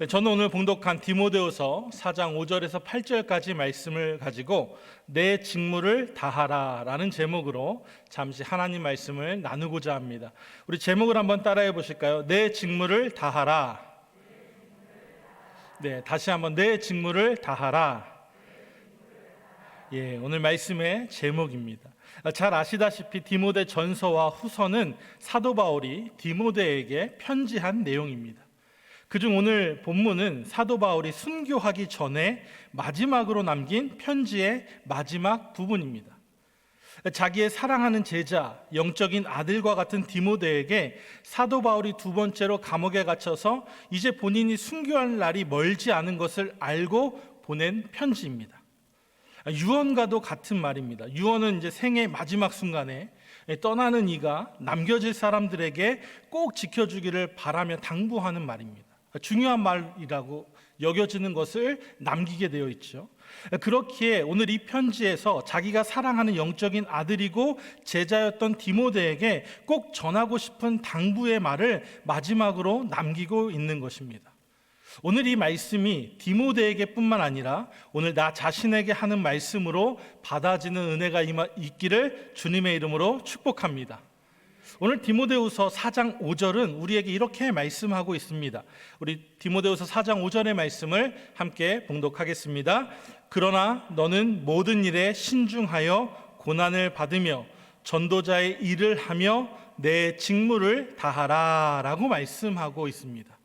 네, 저는 오늘 봉독한 디모데후서 4장 5절에서 8절까지 말씀을 가지고 내 직무를 다하라라는 제목으로 잠시 하나님 말씀을 나누고자 합니다. 우리 제목을 한번 따라해 보실까요? 내 직무를 다하라. 네, 다시 한번 내 직무를 다하라. 예, 오늘 말씀의 제목입니다. 잘 아시다시피 디모데 전서와 후서는 사도 바울이 디모데에게 편지한 내용입니다. 그중 오늘 본문은 사도 바울이 순교하기 전에 마지막으로 남긴 편지의 마지막 부분입니다. 자기의 사랑하는 제자, 영적인 아들과 같은 디모데에게 사도 바울이 두 번째로 감옥에 갇혀서 이제 본인이 순교할 날이 멀지 않은 것을 알고 보낸 편지입니다. 유언과도 같은 말입니다. 유언은 이제 생의 마지막 순간에 떠나는 이가 남겨질 사람들에게 꼭 지켜주기를 바라며 당부하는 말입니다. 중요한 말이라고 여겨지는 것을 남기게 되어 있죠. 그렇기에 오늘 이 편지에서 자기가 사랑하는 영적인 아들이고 제자였던 디모데에게 꼭 전하고 싶은 당부의 말을 마지막으로 남기고 있는 것입니다. 오늘 이 말씀이 디모데에게뿐만 아니라 오늘 나 자신에게 하는 말씀으로 받아지는 은혜가 있기를 주님의 이름으로 축복합니다. 오늘 디모데후서 4장 5절은 우리에게 이렇게 말씀하고 있습니다. 우리 디모데후서 4장 5절의 말씀을 함께 봉독하겠습니다. 그러나 너는 모든 일에 신중하여 고난을 받으며 전도자의 일을 하며 내 직무를 다하라라고 말씀하고 있습니다.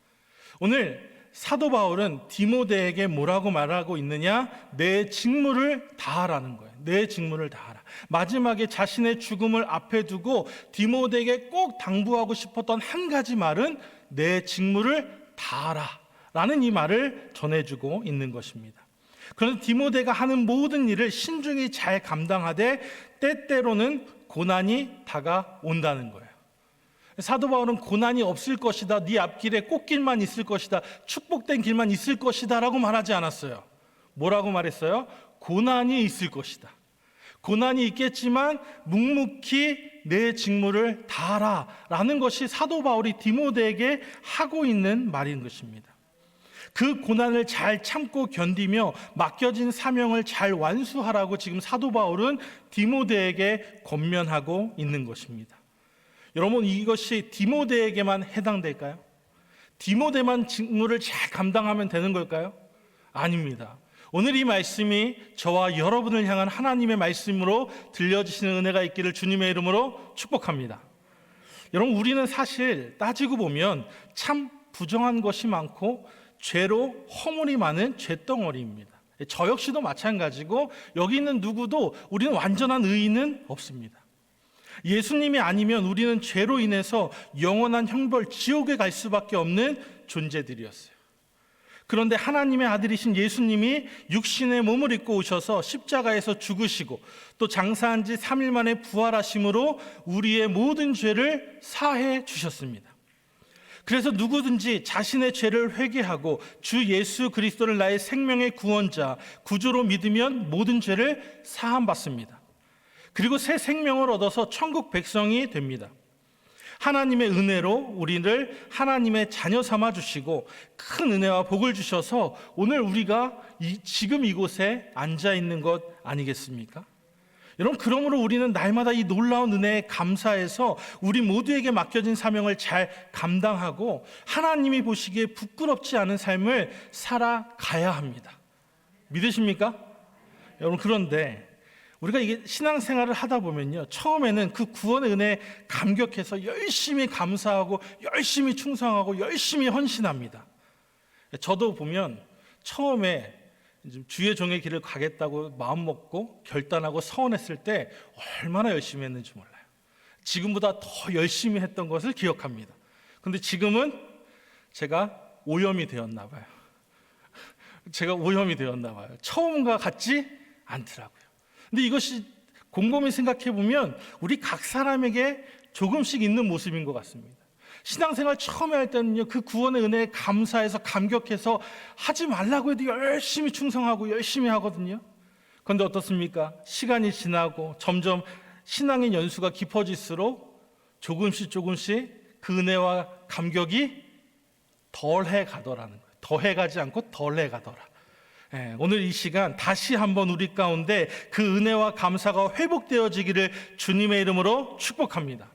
오늘 사도 바울은 디모데에게 뭐라고 말하고 있느냐? 내 직무를 다하라는 거예요. 내 직무를 다하라. 마지막에 자신의 죽음을 앞에 두고 디모데에게 꼭 당부하고 싶었던 한 가지 말은 내 직무를 다하라. 라는 이 말을 전해주고 있는 것입니다. 그런데 디모데가 하는 모든 일을 신중히 잘 감당하되 때때로는 고난이 다가온다는 거예요. 사도 바울은 고난이 없을 것이다. 네 앞길에 꽃길만 있을 것이다. 축복된 길만 있을 것이다라고 말하지 않았어요. 뭐라고 말했어요? 고난이 있을 것이다. 고난이 있겠지만 묵묵히 내 직무를 다하라 라는 것이 사도 바울이 디모데에게 하고 있는 말인 것입니다. 그 고난을 잘 참고 견디며 맡겨진 사명을 잘 완수하라고 지금 사도 바울은 디모데에게 권면하고 있는 것입니다. 여러분 이것이 디모데에게만 해당될까요? 디모데만 직무를 잘 감당하면 되는 걸까요? 아닙니다. 오늘 이 말씀이 저와 여러분을 향한 하나님의 말씀으로 들려주시는 은혜가 있기를 주님의 이름으로 축복합니다. 여러분 우리는 사실 따지고 보면 참 부정한 것이 많고 죄로 허물이 많은 죄덩어리입니다. 저 역시도 마찬가지고 여기 있는 누구도 우리는 완전한 의인은 없습니다. 예수님이 아니면 우리는 죄로 인해서 영원한 형벌 지옥에 갈 수밖에 없는 존재들이었어요. 그런데 하나님의 아들이신 예수님이 육신의 몸을 입고 오셔서 십자가에서 죽으시고 또 장사한 지 3일 만에 부활하심으로 우리의 모든 죄를 사해 주셨습니다. 그래서 누구든지 자신의 죄를 회개하고 주 예수 그리스도를 나의 생명의 구원자, 구주로 믿으면 모든 죄를 사함 받습니다. 그리고 새 생명을 얻어서 천국 백성이 됩니다. 하나님의 은혜로 우리를 하나님의 자녀 삼아 주시고 큰 은혜와 복을 주셔서 오늘 우리가 이, 지금 이곳에 앉아 있는 것 아니겠습니까? 여러분 그러므로 우리는 날마다 이 놀라운 은혜에 감사해서 우리 모두에게 맡겨진 사명을 잘 감당하고 하나님이 보시기에 부끄럽지 않은 삶을 살아가야 합니다. 믿으십니까? 여러분 그런데 우리가 이게 신앙생활을 하다 보면요. 처음에는 그 구원의 은혜에 감격해서 열심히 감사하고 열심히 충성하고 열심히 헌신합니다. 저도 보면 처음에 주의 종의 길을 가겠다고 마음 먹고 결단하고 서원했을 때 얼마나 열심히 했는지 몰라요. 지금보다 더 열심히 했던 것을 기억합니다. 근데 지금은 제가 오염이 되었나 봐요. 제가 오염이 되었나 봐요. 처음과 같지 않더라고요. 근데 이것이 곰곰이 생각해 보면 우리 각 사람에게 조금씩 있는 모습인 것 같습니다. 신앙생활 처음에 할 때는요, 그 구원의 은혜에 감사해서 감격해서 하지 말라고 해도 열심히 충성하고 열심히 하거든요. 그런데 어떻습니까? 시간이 지나고 점점 신앙의 연수가 깊어질수록 조금씩 조금씩 그 은혜와 감격이 덜해 가더라는 거예요. 더해 가지 않고 덜해 가더라. 예, 오늘 이 시간 다시 한번 우리 가운데 그 은혜와 감사가 회복되어지기를 주님의 이름으로 축복합니다.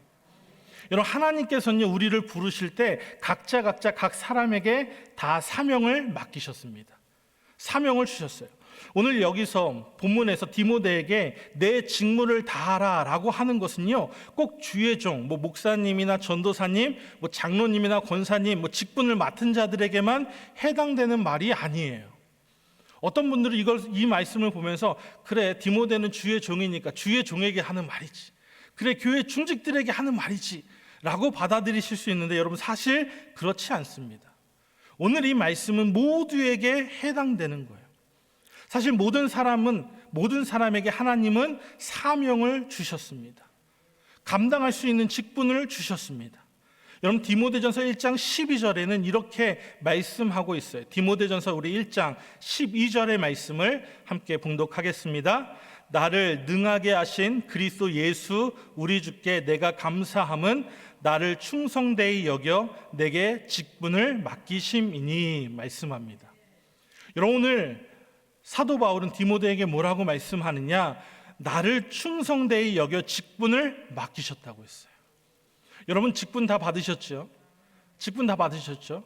여러분 하나님께서는 우리를 부르실 때 각자 각자 각 사람에게 다 사명을 맡기셨습니다. 사명을 주셨어요. 오늘 여기서 본문에서 디모데에게 내 직무를 다하라라고 하는 것은요. 꼭 주의 종, 뭐 목사님이나 전도사님, 뭐 장로님이나 권사님, 뭐 직분을 맡은 자들에게만 해당되는 말이 아니에요. 어떤 분들은 이걸 이 말씀을 보면서 그래 디모데는 주의 종이니까 주의 종에게 하는 말이지. 그래 교회 중직들에게 하는 말이지라고 받아들이실 수 있는데 여러분 사실 그렇지 않습니다. 오늘 이 말씀은 모두에게 해당되는 거예요. 사실 모든 사람은 모든 사람에게 하나님은 사명을 주셨습니다. 감당할 수 있는 직분을 주셨습니다. 여러분 디모데전서 1장 12절에는 이렇게 말씀하고 있어요. 디모데전서 우리 1장 12절의 말씀을 함께 봉독하겠습니다. 나를 능하게 하신 그리스도 예수 우리 주께 내가 감사함은 나를 충성되이 여겨 내게 직분을 맡기심이니 말씀합니다. 여러분 오늘 사도 바울은 디모데에게 뭐라고 말씀하느냐? 나를 충성되이 여겨 직분을 맡기셨다고 했어요. 여러분 직분 다 받으셨죠? 직분 다 받으셨죠?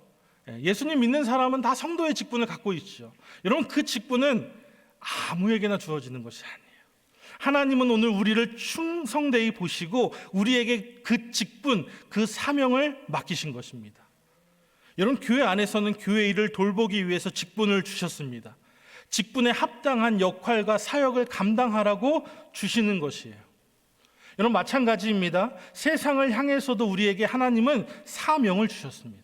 예, 예수님 믿는 사람은 다 성도의 직분을 갖고 있죠. 여러분 그 직분은 아무에게나 주어지는 것이 아니에요. 하나님은 오늘 우리를 충성되이 보시고 우리에게 그 직분, 그 사명을 맡기신 것입니다. 여러분 교회 안에서는 교회 일을 돌보기 위해서 직분을 주셨습니다. 직분에 합당한 역할과 사역을 감당하라고 주시는 것이에요. 여러분 마찬가지입니다. 세상을 향해서도 우리에게 하나님은 사명을 주셨습니다.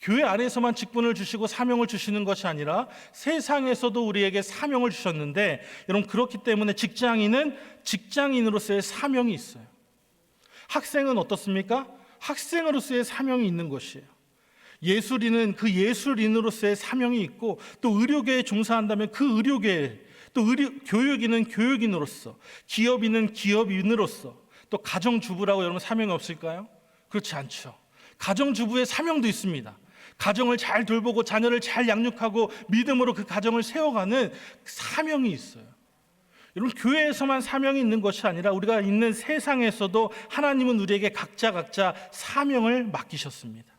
교회 안에서만 직분을 주시고 사명을 주시는 것이 아니라 세상에서도 우리에게 사명을 주셨는데 여러분 그렇기 때문에 직장인은 직장인으로서의 사명이 있어요. 학생은 어떻습니까? 학생으로서의 사명이 있는 것이에요. 예술인은 그 예술인으로서의 사명이 있고 또 의료계에 종사한다면 그 의료계 또 의료, 교육인은 교육인으로서 기업인은 기업인으로서 또 가정주부라고 여러분 사명이 없을까요? 그렇지 않죠. 가정주부의 사명도 있습니다. 가정을 잘 돌보고 자녀를 잘 양육하고 믿음으로 그 가정을 세워가는 사명이 있어요. 여러분 교회에서만 사명이 있는 것이 아니라 우리가 있는 세상에서도 하나님은 우리에게 각자 각자 사명을 맡기셨습니다.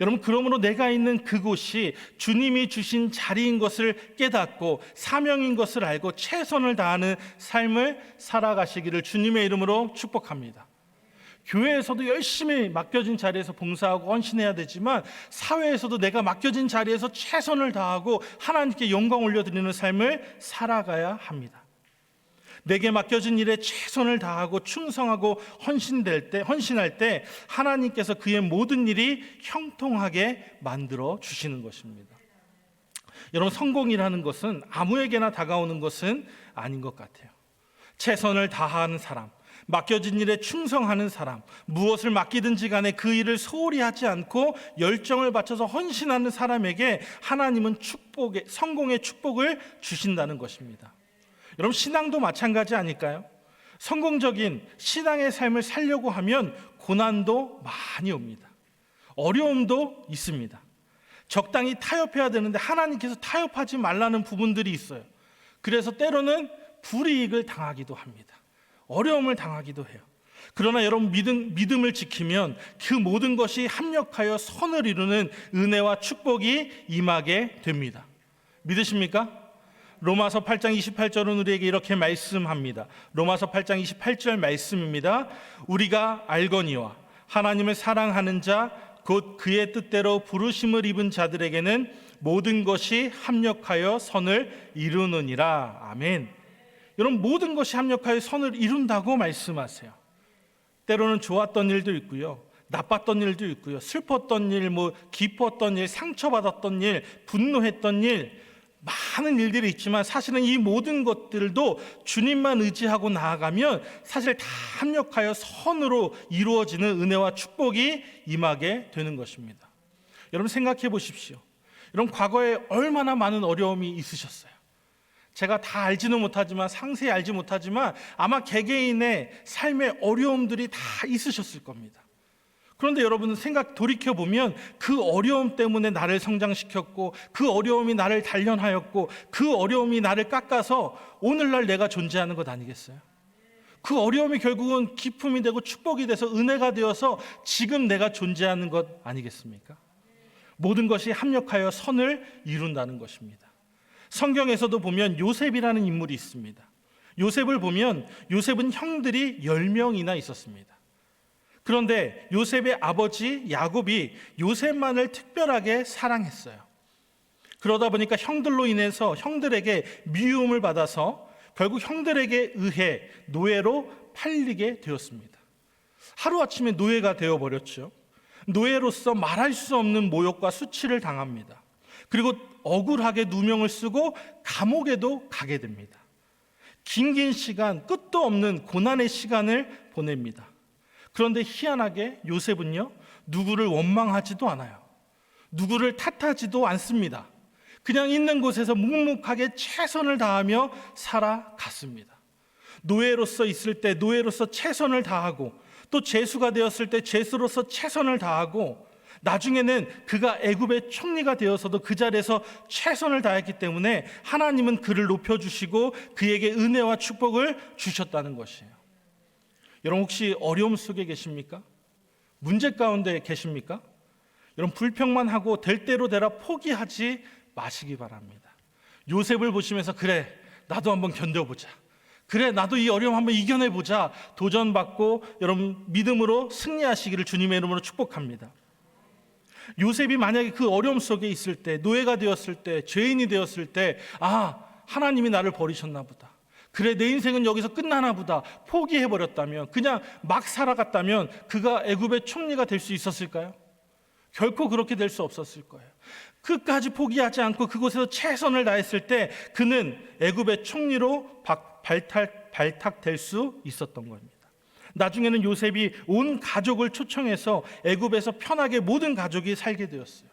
여러분 그러므로 내가 있는 그곳이 주님이 주신 자리인 것을 깨닫고 사명인 것을 알고 최선을 다하는 삶을 살아가시기를 주님의 이름으로 축복합니다. 교회에서도 열심히 맡겨진 자리에서 봉사하고 헌신해야 되지만 사회에서도 내가 맡겨진 자리에서 최선을 다하고 하나님께 영광 올려드리는 삶을 살아가야 합니다. 내게 맡겨진 일에 최선을 다하고 충성하고 헌신될 때 헌신할 때 하나님께서 그의 모든 일이 형통하게 만들어 주시는 것입니다. 여러분 성공이라는 것은 아무에게나 다가오는 것은 아닌 것 같아요. 최선을 다하는 사람, 맡겨진 일에 충성하는 사람, 무엇을 맡기든지 간에 그 일을 소홀히 하지 않고 열정을 바쳐서 헌신하는 사람에게 하나님은 축복의 성공의 축복을 주신다는 것입니다. 여러분 신앙도 마찬가지 아닐까요? 성공적인 신앙의 삶을 살려고 하면 고난도 많이 옵니다. 어려움도 있습니다. 적당히 타협해야 되는데 하나님께서 타협하지 말라는 부분들이 있어요. 그래서 때로는 불이익을 당하기도 합니다. 어려움을 당하기도 해요. 그러나 여러분 믿음, 믿음을 지키면 그 모든 것이 합력하여 선을 이루는 은혜와 축복이 임하게 됩니다. 믿으십니까? 로마서 8장 28절은 우리에게 이렇게 말씀합니다. 로마서 8장 28절 말씀입니다. 우리가 알거니와 하나님을 사랑하는 자 곧 그의 뜻대로 부르심을 입은 자들에게는 모든 것이 합력하여 선을 이루느니라. 아멘. 여러분 모든 것이 합력하여 선을 이룬다고 말씀하세요. 때로는 좋았던 일도 있고요. 나빴던 일도 있고요. 슬펐던 일, 뭐 기뻤던 일, 상처받았던 일, 분노했던 일, 많은 일들이 있지만 사실은 이 모든 것들도 주님만 의지하고 나아가면 사실 다 합력하여 선으로 이루어지는 은혜와 축복이 임하게 되는 것입니다. 여러분 생각해 보십시오. 여러분 과거에 얼마나 많은 어려움이 있으셨어요. 제가 다 알지는 못하지만 상세히 알지 못하지만 아마 개개인의 삶의 어려움들이 다 있으셨을 겁니다. 그런데 여러분 생각 돌이켜 보면 그 어려움 때문에 나를 성장시켰고 그 어려움이 나를 단련하였고 그 어려움이 나를 깎아서 오늘날 내가 존재하는 것 아니겠어요? 그 어려움이 결국은 기쁨이 되고 축복이 돼서 은혜가 되어서 지금 내가 존재하는 것 아니겠습니까? 모든 것이 합력하여 선을 이룬다는 것입니다. 성경에서도 보면 요셉이라는 인물이 있습니다. 요셉을 보면 요셉은 형들이 10명이나 있었습니다. 그런데 요셉의 아버지 야곱이 요셉만을 특별하게 사랑했어요. 그러다 보니까 형들로 인해서 형들에게 미움을 받아서 결국 형들에게 의해 노예로 팔리게 되었습니다. 하루아침에 노예가 되어버렸죠. 노예로서 말할 수 없는 모욕과 수치를 당합니다. 그리고 억울하게 누명을 쓰고 감옥에도 가게 됩니다. 긴긴 시간, 끝도 없는 고난의 시간을 보냅니다. 그런데 희한하게 요셉은요, 누구를 원망하지도 않아요. 누구를 탓하지도 않습니다. 그냥 있는 곳에서 묵묵하게 최선을 다하며 살아갔습니다. 노예로서 있을 때 노예로서 최선을 다하고 또 죄수가 되었을 때 죄수로서 최선을 다하고 나중에는 그가 애굽의 총리가 되어서도 그 자리에서 최선을 다했기 때문에 하나님은 그를 높여 주시고 그에게 은혜와 축복을 주셨다는 것이에요. 여러분 혹시 어려움 속에 계십니까? 문제 가운데 계십니까? 여러분 불평만 하고 될 대로 되라 포기하지 마시기 바랍니다. 요셉을 보시면서 그래 나도 한번 견뎌보자. 그래 나도 이 어려움 한번 이겨내보자. 도전받고 여러분 믿음으로 승리하시기를 주님의 이름으로 축복합니다. 요셉이 만약에 그 어려움 속에 있을 때 노예가 되었을 때 죄인이 되었을 때 아 하나님이 나를 버리셨나 보다. 그래 내 인생은 여기서 끝나나 보다 포기해 버렸다면 그냥 막 살아갔다면 그가 애굽의 총리가 될 수 있었을까요? 결코 그렇게 될 수 없었을 거예요. 끝까지 포기하지 않고 그곳에서 최선을 다했을 때 그는 애굽의 총리로 박- 발탁 발탁될 수 있었던 겁니다. 나중에는 요셉이 온 가족을 초청해서 애굽에서 편하게 모든 가족이 살게 되었어요.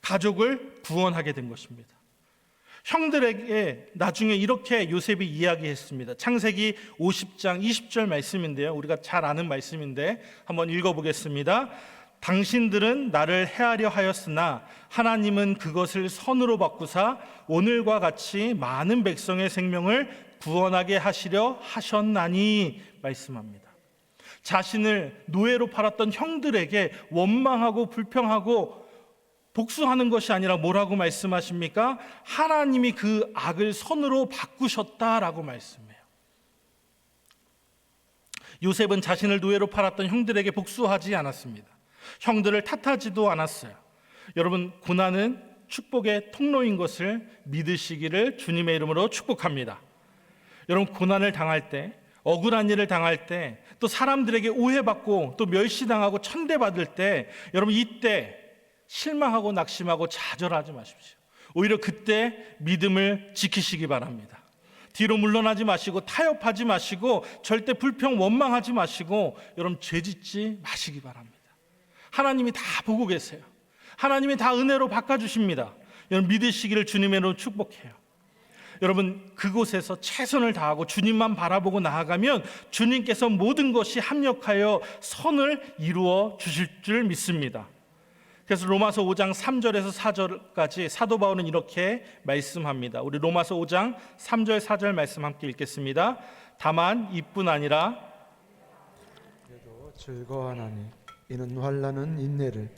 가족을 구원하게 된 것입니다. 형들에게 나중에 이렇게 요셉이 이야기했습니다. 창세기 50장 20절 말씀인데요. 우리가 잘 아는 말씀인데 한번 읽어보겠습니다. 당신들은 나를 해하려 하였으나 하나님은 그것을 선으로 바꾸사 오늘과 같이 많은 백성의 생명을 구원하게 하시려 하셨나니 말씀합니다. 자신을 노예로 팔았던 형들에게 원망하고 불평하고 복수하는 것이 아니라 뭐라고 말씀하십니까? 하나님이 그 악을 선으로 바꾸셨다라고 말씀해요. 요셉은 자신을 노예로 팔았던 형들에게 복수하지 않았습니다. 형들을 탓하지도 않았어요. 여러분, 고난은 축복의 통로인 것을 믿으시기를 주님의 이름으로 축복합니다. 여러분, 고난을 당할 때, 억울한 일을 당할 때, 또 사람들에게 오해받고 또 멸시당하고 천대받을 때, 여러분, 이때 실망하고 낙심하고 좌절하지 마십시오. 오히려 그때 믿음을 지키시기 바랍니다. 뒤로 물러나지 마시고 타협하지 마시고 절대 불평 원망하지 마시고 여러분 죄짓지 마시기 바랍니다. 하나님이 다 보고 계세요. 하나님이 다 은혜로 바꿔 주십니다. 여러분 믿으시기를 주님으로 축복해요. 여러분 그곳에서 최선을 다하고 주님만 바라보고 나아가면 주님께서 모든 것이 합력하여 선을 이루어 주실 줄 믿습니다. 그래서 로마서 5장 3절에서 4절까지 사도 바울은 이렇게 말씀합니다. 우리 로마서 5장 3절 4절 말씀 함께 읽겠습니다. 다만 이뿐 아니라 즐거워하나니 이는 환란은 인내를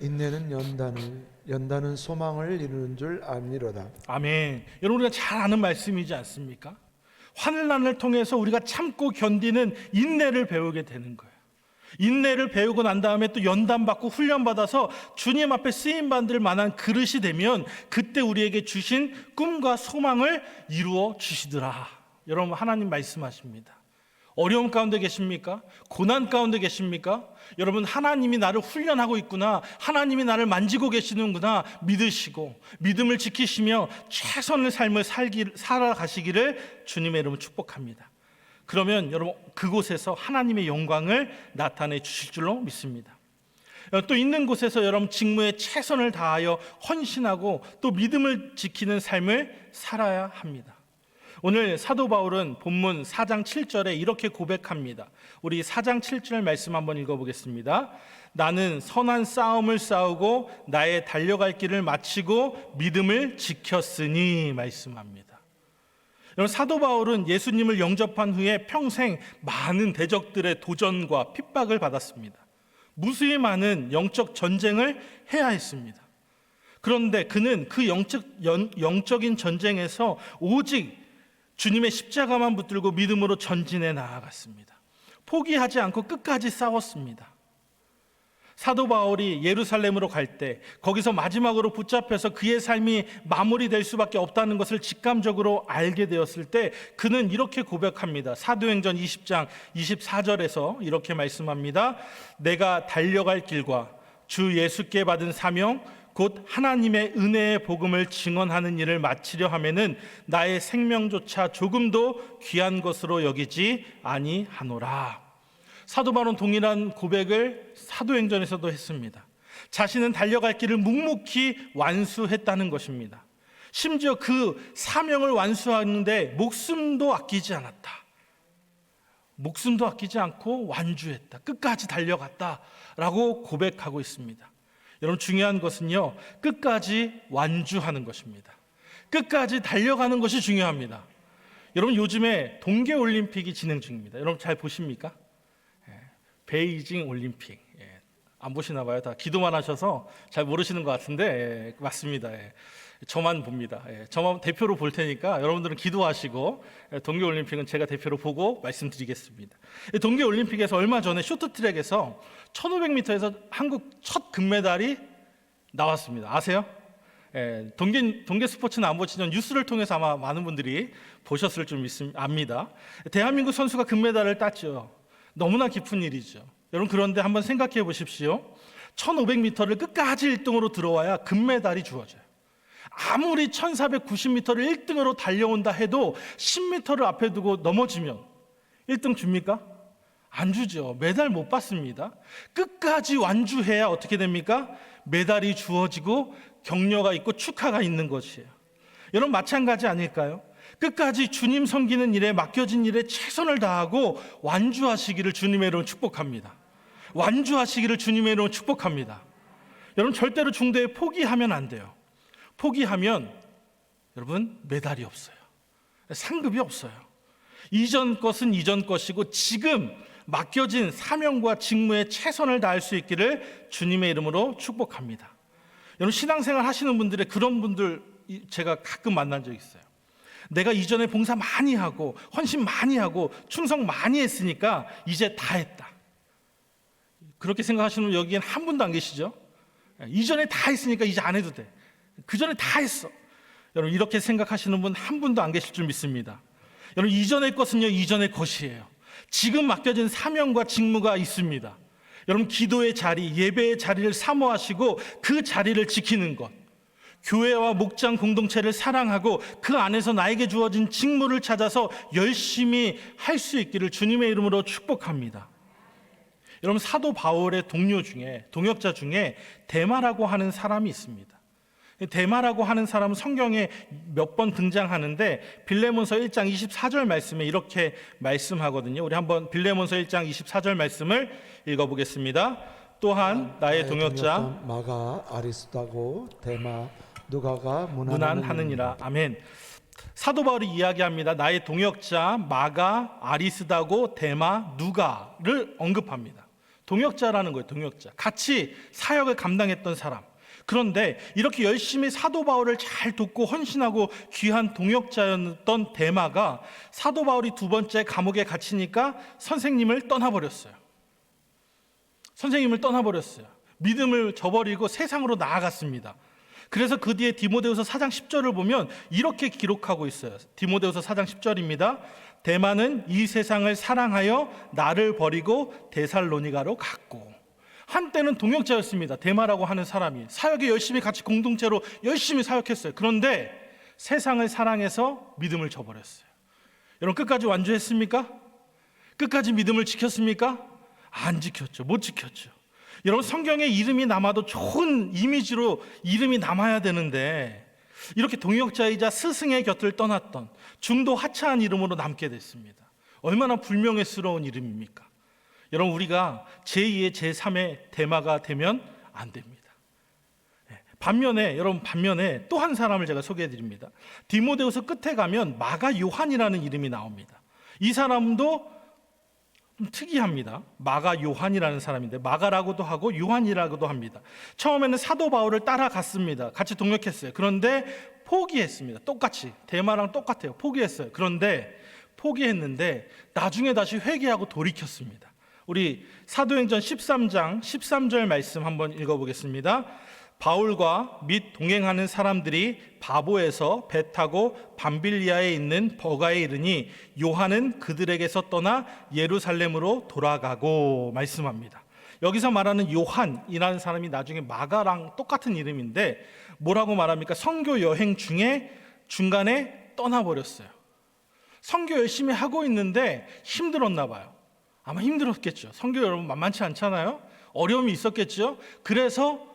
인내는 연단을 연단은 소망을 이루는 줄 아니로다. 아멘. 여러분 우리가 잘 아는 말씀이지 않습니까? 환난을 통해서 우리가 참고 견디는 인내를 배우게 되는 거예요. 인내를 배우고 난 다음에 또 연단 받고 훈련 받아서 주님 앞에 쓰임 받을 만한 그릇이 되면 그때 우리에게 주신 꿈과 소망을 이루어 주시더라. 여러분 하나님 말씀하십니다. 어려움 가운데 계십니까? 고난 가운데 계십니까? 여러분 하나님이 나를 훈련하고 있구나. 하나님이 나를 만지고 계시는구나. 믿으시고 믿음을 지키시며 최선의 삶을 살기 살아가시기를 주님의 이름으로 축복합니다. 그러면 여러분 그곳에서 하나님의 영광을 나타내 주실 줄로 믿습니다. 또 있는 곳에서 여러분 직무에 최선을 다하여 헌신하고 또 믿음을 지키는 삶을 살아야 합니다. 오늘 사도 바울은 본문 4장 7절에 이렇게 고백합니다. 우리 4장 7절 말씀 한번 읽어보겠습니다. 나는 선한 싸움을 싸우고 나의 달려갈 길을 마치고 믿음을 지켰으니 말씀합니다. 여러분 사도 바울은 예수님을 영접한 후에 평생 많은 대적들의 도전과 핍박을 받았습니다. 무수히 많은 영적 전쟁을 해야 했습니다. 그런데 그는 그 영적, 연- 영적인 전쟁에서 오직 주님의 십자가만 붙들고 믿음으로 전진해 나아갔습니다. 포기하지 않고 끝까지 싸웠습니다. 사도 바울이 예루살렘으로 갈 때 거기서 마지막으로 붙잡혀서 그의 삶이 마무리될 수밖에 없다는 것을 직감적으로 알게 되었을 때 그는 이렇게 고백합니다. 사도행전 20장 24절에서 이렇게 말씀합니다. 내가 달려갈 길과 주 예수께 받은 사명 곧 하나님의 은혜의 복음을 증언하는 일을 마치려 하면은 나의 생명조차 조금도 귀한 것으로 여기지 아니하노라. 사도 바울은 동일한 고백을 사도행전에서도 했습니다. 자신은 달려갈 길을 묵묵히 완수했다는 것입니다. 심지어 그 사명을 완수하는데 목숨도 아끼지 않았다. 목숨도 아끼지 않고 완주했다. 끝까지 달려갔다 라고 고백하고 있습니다. 여러분 중요한 것은요. 끝까지 완주하는 것입니다. 끝까지 달려가는 것이 중요합니다. 여러분 요즘에 동계 올림픽이 진행 중입니다. 여러분 잘 보십니까? 베이징 올림픽 예. 안 보시나 봐요. 다 기도만 하셔서 잘 모르시는 것 같은데 예, 맞습니다. 예. 저만 봅니다. 예. 저만 대표로 볼 테니까 여러분들은 기도하시고 예, 동계 올림픽은 제가 대표로 보고 말씀드리겠습니다. 예, 동계 올림픽에서 얼마 전에 쇼트트랙에서 1,500m에서 한국 첫 금메달이 나왔습니다. 아세요? 예, 동계 동계 스포츠는 안 보시면 뉴스를 통해서 아마 많은 분들이 보셨을 줄 믿습, 압니다. 대한민국 선수가 금메달을 땄죠. 너무나 깊은 일이죠. 여러분 그런데 한번 생각해 보십시오. 1500m를 끝까지 1등으로 들어와야 금메달이 주어져요. 아무리 1490m를 1등으로 달려온다 해도 10m를 앞에 두고 넘어지면 1등 줍니까? 안 주죠. 메달 못 받습니다. 끝까지 완주해야 어떻게 됩니까? 메달이 주어지고 격려가 있고 축하가 있는 것이에요. 여러분 마찬가지 아닐까요? 끝까지 주님 섬기는 일에 맡겨진 일에 최선을 다하고 완주하시기를 주님의 이름으로 축복합니다. 완주하시기를 주님의 이름으로 축복합니다. 여러분 절대로 중대에 포기하면 안 돼요. 포기하면 여러분 메달이 없어요. 상급이 없어요. 이전 것은 이전 것이고 지금 맡겨진 사명과 직무에 최선을 다할 수 있기를 주님의 이름으로 축복합니다. 여러분 신앙생활 하시는 분들의 그런 분들 이- 제가 가끔 만난 적 있어요. 내가 이전에 봉사 많이 하고 헌신 많이 하고 충성 많이 했으니까 이제 다 했다. 그렇게 생각하시는 분 여기엔 한 분도 안 계시죠? 이전에 다 했으니까 이제 안 해도 돼. 그 전에 다 했어. 여러분 이렇게 생각하시는 분 한 분도 안 계실 줄 믿습니다. 여러분 이전의 것은요 이전의 것이에요. 지금 맡겨진 사명과 직무가 있습니다. 여러분 기도의 자리, 예배의 자리를 사모하시고 그 자리를 지키는 것. 교회와 목장 공동체를 사랑하고 그 안에서 나에게 주어진 직무를 찾아서 열심히 할 수 있기를 주님의 이름으로 축복합니다. 여러분 사도 바울의 동료 중에 동역자 중에 대마라고 하는 사람이 있습니다. 대마라고 하는 사람은 성경에 몇 번 등장하는데 빌레몬서 1장 24절 말씀에 이렇게 말씀하거든요. 우리 한번 빌레몬서 1장 24절 말씀을 읽어 보겠습니다. 또한 나의 동역자 마가 아리스타고 데마 누가가 무난하느니라. 아멘. 사도 바울이 이야기합니다. 나의 동역자 마가 아리스다고 데마 누가를 언급합니다. 동역자라는 거예요. 동역자. 같이 사역을 감당했던 사람. 그런데 이렇게 열심히 사도 바울을 잘 돕고 헌신하고 귀한 동역자였던 데마가 사도 바울이 두 번째 감옥에 갇히니까 선생님을 떠나버렸어요. 선생님을 떠나버렸어요. 믿음을 저버리고 세상으로 나아갔습니다. 그래서 그 뒤에 디모데후서 4장 10절을 보면 이렇게 기록하고 있어요. 디모데후서 4장 10절입니다. 대만은 이 세상을 사랑하여 나를 버리고 데살로니가로 갔고 한때는 동역자였습니다. 대마라고 하는 사람이 사역에 열심히 같이 공동체로 열심히 사역했어요. 그런데 세상을 사랑해서 믿음을 저버렸어요. 여러분 끝까지 완주했습니까? 끝까지 믿음을 지켰습니까? 안 지켰죠. 못 지켰죠. 여러분 성경에 이름이 남아도 좋은 이미지로 이름이 남아야 되는데 이렇게 동역자이자 스승의 곁을 떠났던 중도 하차한 이름으로 남게 됐습니다. 얼마나 불명예스러운 이름입니까? 여러분 우리가 제2의 제3의 대마가 되면 안 됩니다. 예, 반면에 여러분 반면에 또 한 사람을 제가 소개해 드립니다. 디모데후서 끝에 가면 마가 요한이라는 이름이 나옵니다. 이 사람도 좀 특이합니다. 마가 요한이라는 사람인데 마가라고도 하고 요한이라고도 합니다. 처음에는 사도 바울을 따라갔습니다. 같이 동역했어요. 그런데 포기했습니다. 똑같이 대마랑 똑같아요. 포기했어요. 그런데 포기했는데 나중에 다시 회개하고 돌이켰습니다. 우리 사도행전 13장 13절 말씀 한번 읽어보겠습니다. 바울과 및 동행하는 사람들이 바보에서 배 타고 밤빌리아에 있는 버가에 이르니 요한은 그들에게서 떠나 예루살렘으로 돌아가고 말씀합니다. 여기서 말하는 요한이라는 사람이 나중에 마가랑 똑같은 이름인데 뭐라고 말합니까? 선교 여행 중에 중간에 떠나버렸어요. 선교 열심히 하고 있는데 힘들었나 봐요. 아마 힘들었겠죠. 선교 여러분 만만치 않잖아요. 어려움이 있었겠죠. 그래서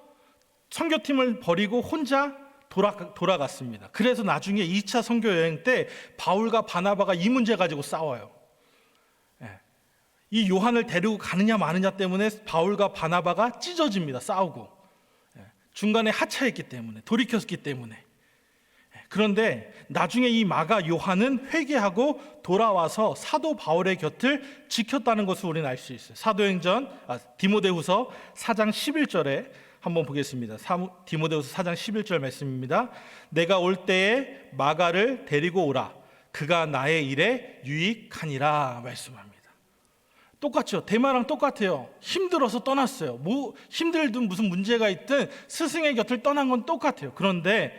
선교팀을 버리고 혼자 돌아, 돌아 갔습니다. 그래서 나중에 2차 선교 여행 때 바울과 바나바가 이 문제 가지고 싸워요. 예. 이 요한을 데리고 가느냐 마느냐 때문에 바울과 바나바가 찢어집니다. 싸우고. 예. 중간에 하차했기 때문에 돌이켰기 때문에. 예. 그런데 나중에 이 마가 요한은 회개하고 돌아와서 사도 바울의 곁을 지켰다는 것을 우리는 알 수 있어요. 사도행전 아, 디모데후서 4장 11절에 한번 보겠습니다. 디모데후서 4장 11절 말씀입니다. 내가 올 때에 마가를 데리고 오라. 그가 나의 일에 유익하니라 말씀합니다. 똑같죠. 대마랑 똑같아요. 힘들어서 떠났어요. 뭐 힘들든 무슨 문제가 있든 스승의 곁을 떠난 건 똑같아요. 그런데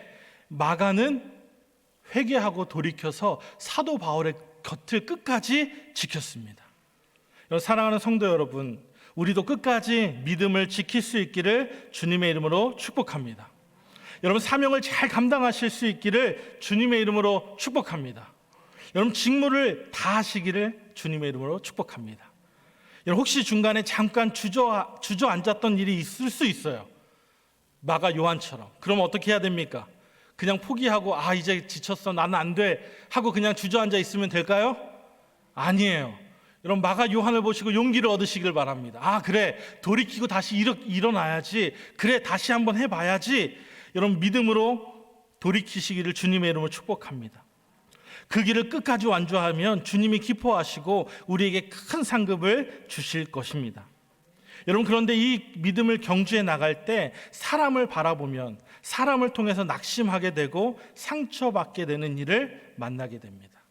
마가는 회개하고 돌이켜서 사도 바울의 곁을 끝까지 지켰습니다. 사랑하는 성도 여러분, 우리도 끝까지 믿음을 지킬 수 있기를 주님의 이름으로 축복합니다. 여러분 사명을 잘 감당하실 수 있기를 주님의 이름으로 축복합니다. 여러분 직무를 다 하시기를 주님의 이름으로 축복합니다. 여러분 혹시 중간에 잠깐 주저 주저앉았던 일이 있을 수 있어요. 마가 요한처럼. 그럼 어떻게 해야 됩니까? 그냥 포기하고 아 이제 지쳤어 나는 안 돼 하고 그냥 주저앉아 있으면 될까요? 아니에요. 여러분 마가 요한을 보시고 용기를 얻으시길 바랍니다. 아 그래 돌이키고 다시 일어, 일어나야지. 그래 다시 한번 해봐야지. 여러분 믿음으로 돌이키시기를 주님의 이름으로 축복합니다. 그 길을 끝까지 완주하면 주님이 기뻐하시고 우리에게 큰 상급을 주실 것입니다. 여러분 그런데 이 믿음을 경주해 나갈 때 사람을 바라보면 사람을 통해서 낙심하게 되고 상처받게 되는 일을 만나게 됩니다.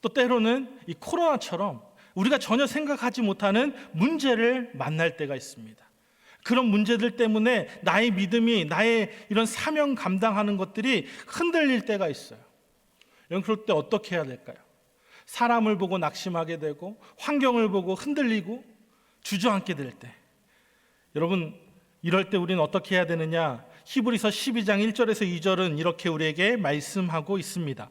또 때로는 이 코로나처럼 우리가 전혀 생각하지 못하는 문제를 만날 때가 있습니다. 그런 문제들 때문에 나의 믿음이 나의 이런 사명 감당하는 것들이 흔들릴 때가 있어요. 여러분 그럴 때 어떻게 해야 될까요? 사람을 보고 낙심하게 되고 환경을 보고 흔들리고 주저앉게 될 때. 여러분 이럴 때 우리는 어떻게 해야 되느냐? 히브리서 12장 1절에서 2절은 이렇게 우리에게 말씀하고 있습니다.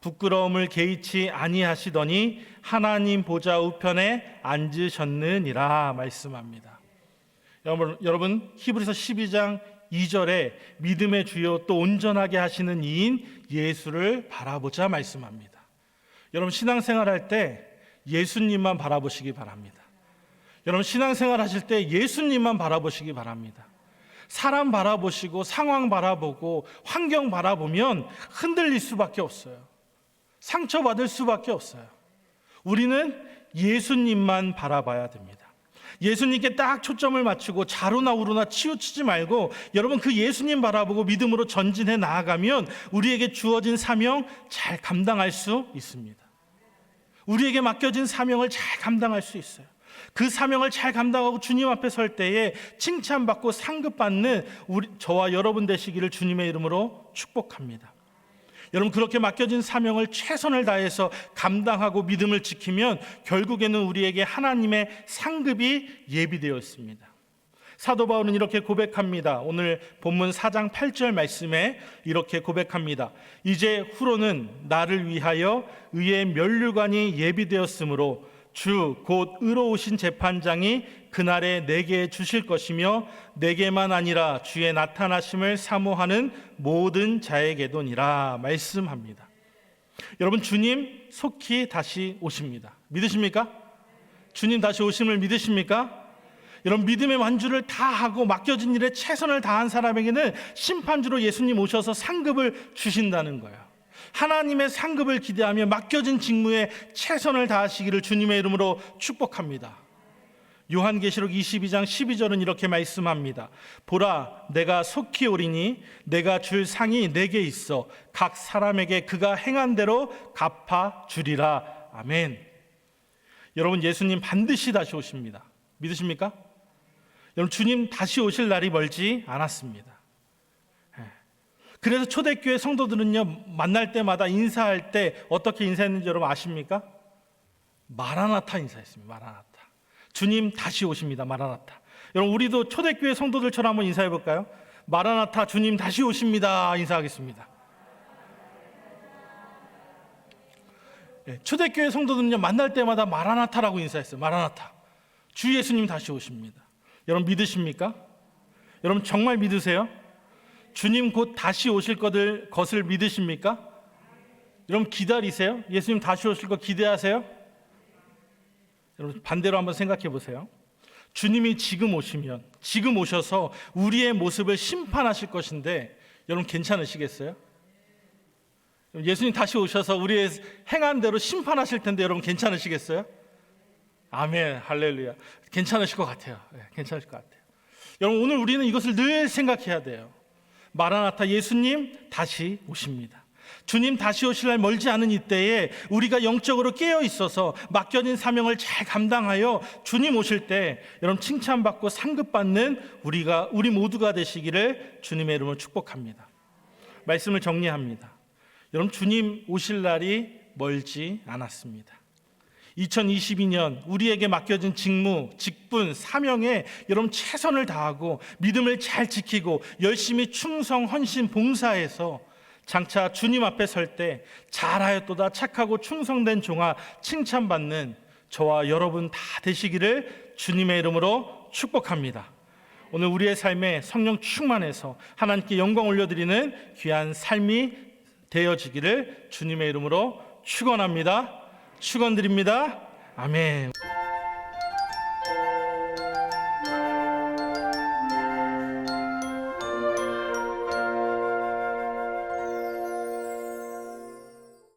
부끄러움을 개의치 아니하시더니 하나님 보좌 우편에 앉으셨느니라 말씀합니다. 여러분, 여러분 히브리서 12장 2절에 믿음의 주요 또 온전하게 하시는 이인 예수를 바라보자 말씀합니다. 여러분 신앙생활 할 때 예수님만 바라보시기 바랍니다. 여러분 신앙생활 하실 때 예수님만 바라보시기 바랍니다. 사람 바라보시고 상황 바라보고 환경 바라보면 흔들릴 수밖에 없어요. 상처받을 수밖에 없어요. 우리는 예수님만 바라봐야 됩니다. 예수님께 딱 초점을 맞추고 자로나 우로나 치우치지 말고 여러분 그 예수님 바라보고 믿음으로 전진해 나아가면 우리에게 주어진 사명 잘 감당할 수 있습니다. 우리에게 맡겨진 사명을 잘 감당할 수 있어요. 그 사명을 잘 감당하고 주님 앞에 설 때에 칭찬받고 상급받는 우리 저와 여러분 되시기를 주님의 이름으로 축복합니다. 여러분 그렇게 맡겨진 사명을 최선을 다해서 감당하고 믿음을 지키면 결국에는 우리에게 하나님의 상급이 예비되어 있습니다. 사도 바울은 이렇게 고백합니다. 오늘 본문 4장 8절 말씀에 이렇게 고백합니다. 이제 후로는 나를 위하여 의의 면류관이 예비되었으므로 주 곧 의로우신 재판장이 그날에 내게 주실 것이며 내게만 아니라 주의 나타나심을 사모하는 모든 자에게도니라 말씀합니다. 여러분 주님 속히 다시 오십니다. 믿으십니까? 주님 다시 오심을 믿으십니까? 여러분 믿음의 완주를 다 하고 맡겨진 일에 최선을 다한 사람에게는 심판주로 예수님 오셔서 상급을 주신다는 거예요. 하나님의 상급을 기대하며 맡겨진 직무에 최선을 다하시기를 주님의 이름으로 축복합니다. 요한계시록 22장 12절은 이렇게 말씀합니다. 보라, 내가 속히 오리니 내가 줄 상이 내게 있어 각 사람에게 그가 행한 대로 갚아 주리라. 아멘. 여러분 예수님 반드시 다시 오십니다. 믿으십니까? 여러분 주님 다시 오실 날이 멀지 않았습니다. 예. 그래서 초대교회 성도들은요 만날 때마다 인사할 때 어떻게 인사했는지 여러분 아십니까? 마라나타 인사했습니다. 마라나타. 주님 다시 오십니다. 마라나타. 여러분 우리도 초대교회 성도들처럼 한번 인사해 볼까요? 마라나타 주님 다시 오십니다. 인사하겠습니다. 예, 초대교회 성도들은요 만날 때마다 마라나타라고 인사했어요. 마라나타. 주 예수님 다시 오십니다. 여러분 믿으십니까? 여러분 정말 믿으세요? 주님 곧 다시 오실 것을, 것을 믿으십니까? 여러분 기다리세요? 예수님 다시 오실 거 기대하세요? 여러분 반대로 한번 생각해 보세요. 주님이 지금 오시면 지금 오셔서 우리의 모습을 심판하실 것인데 여러분 괜찮으시겠어요? 예수님 다시 오셔서 우리의 행한 대로 심판하실 텐데 여러분 괜찮으시겠어요? 아멘, 할렐루야. 괜찮으실 것 같아요. 네, 괜찮으실 것 같아요. 여러분 오늘 우리는 이것을 늘 생각해야 돼요. 마라나타 예수님 다시 오십니다. 주님 다시 오실 날 멀지 않은 이때에 우리가 영적으로 깨어 있어서 맡겨진 사명을 잘 감당하여 주님 오실 때 여러분 칭찬받고 상급받는 우리가 우리 모두가 되시기를 주님의 이름으로 축복합니다. 말씀을 정리합니다. 여러분 주님 오실 날이 멀지 않았습니다. 2022년 우리에게 맡겨진 직무, 직분, 사명에 여러분 최선을 다하고 믿음을 잘 지키고 열심히 충성, 헌신, 봉사해서 장차 주님 앞에 설 때 잘하였도다 착하고 충성된 종아 칭찬받는 저와 여러분 다 되시기를 주님의 이름으로 축복합니다. 오늘 우리의 삶에 성령 충만해서 하나님께 영광 올려드리는 귀한 삶이 되어지기를 주님의 이름으로 축원합니다. 축원드립니다. 아멘.